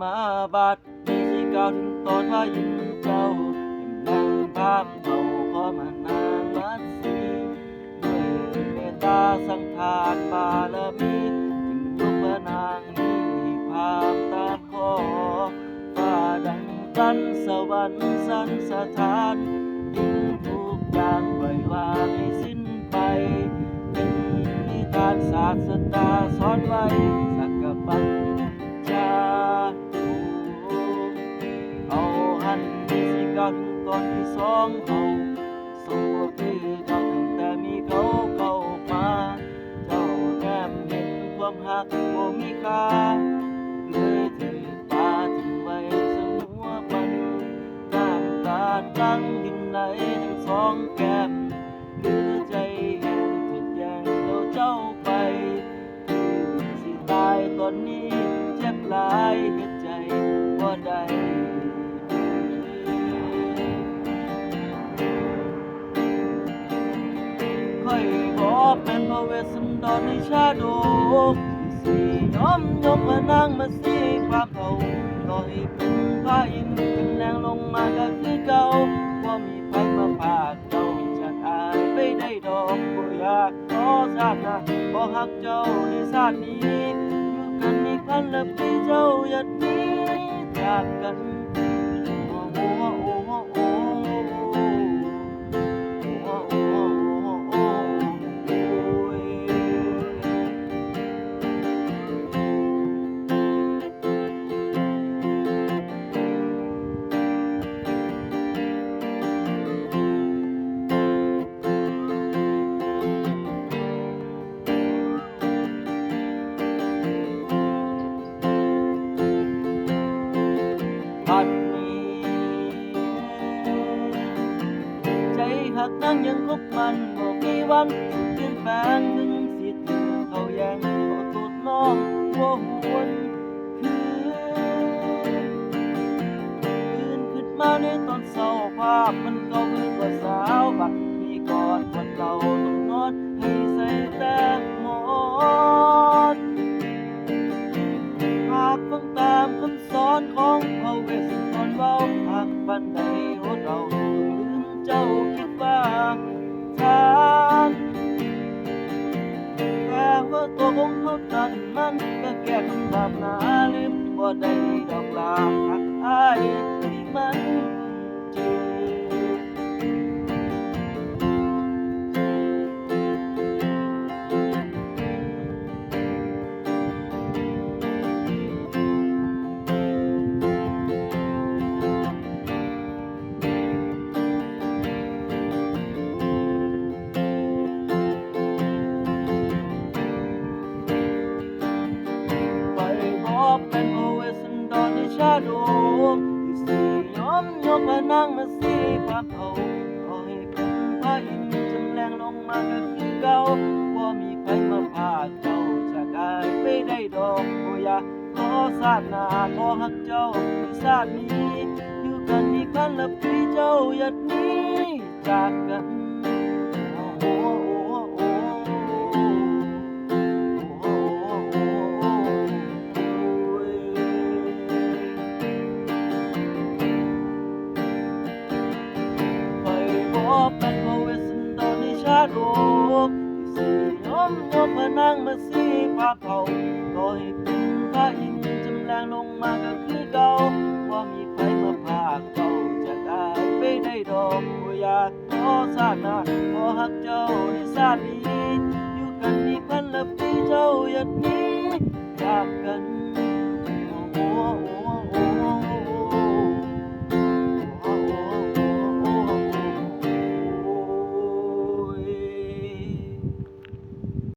มาบาดมีสิกล่าวถึงตอนพายินเจ้าเป็นนางพามเผ่าขอมานางมัดสีด้วยเมตตาสังทานบารมีจึงยกพระนางนี้พามตามขอฟ้าดังกันสวรรค์สันสถานยิ่งทุกอย่างปล่อยวางให้สิ้นไปเป็นนิทานศาสดาสอนไว้สักกะปัญจาเอา กล่าวถึงตอนที่สองเขาสมบูรณ์คือเจ้าตั้งแต่มีเขาเข้ามา เจ้าแนมเห็นความหักบ่มีค่าเลยถือปาทิ้งไว้สมัวปันน้ำตาตั้งดินไหลทั้งสองแก้มหรือใจแห้งถูกแย่งเอาเจ้าไปคือสิตายตอนนี้เจ็บหลายเฮ็ดใจบ่ได้ ระเวสสันดรในชาดกสิยอมยกพระนางมาสีความเขาต่อให้เป็นพระอินทร์จำแรงลงมาก็คือเก่าว่ามีไผมาพาเจ้าจากอายไปได้ดอกบ่อยากขอชาติน้าบ่ฮักเจ้าในชาตินี้ อยู่กันอีกพันละปีเจ้าอย่าหนีจากกัน หักนั่งยังคบมันบ่มีวันเปลี่ยนแปลงถึงสิถึงเขายังบ่ตูดน้องบ่หวนคืนคืนขึ้นมาในตอนเศร้าภาพมันก่าคือว่าสาวบัดนี้กอดวันเก่าต้องนอนให้ใส่แต่หมอนหากฟังตามคำสอนของพระเวสสันดรเว้าหากปันใด คงเขาตันมันก็แก้คำบามหนาลืมบ่ได้ดอกลาหักอาย คือเก่าบ่มีใครมาพาเจ้าจากอายไปได้ดอกบ่อยาขอสาดหน้าขอหักเจ้าในชาตินี้อยู่กันอีกพันละปีเจ้าอย่าหนีจากกัน รในชาดกที่สิยอมยกพนางมาสีภาพเขาต่อให้เป็นพระอินทร์จำแรงลงมาก็คือเก่าว่ามีใครมาพากเจ้าจากอายไปได้ดอกบ่อยากขอสาดหนาขอหักเจ้าในชาตินี้อยู่กันอีกพันละปีเจ้าอย่าหนีจากกัน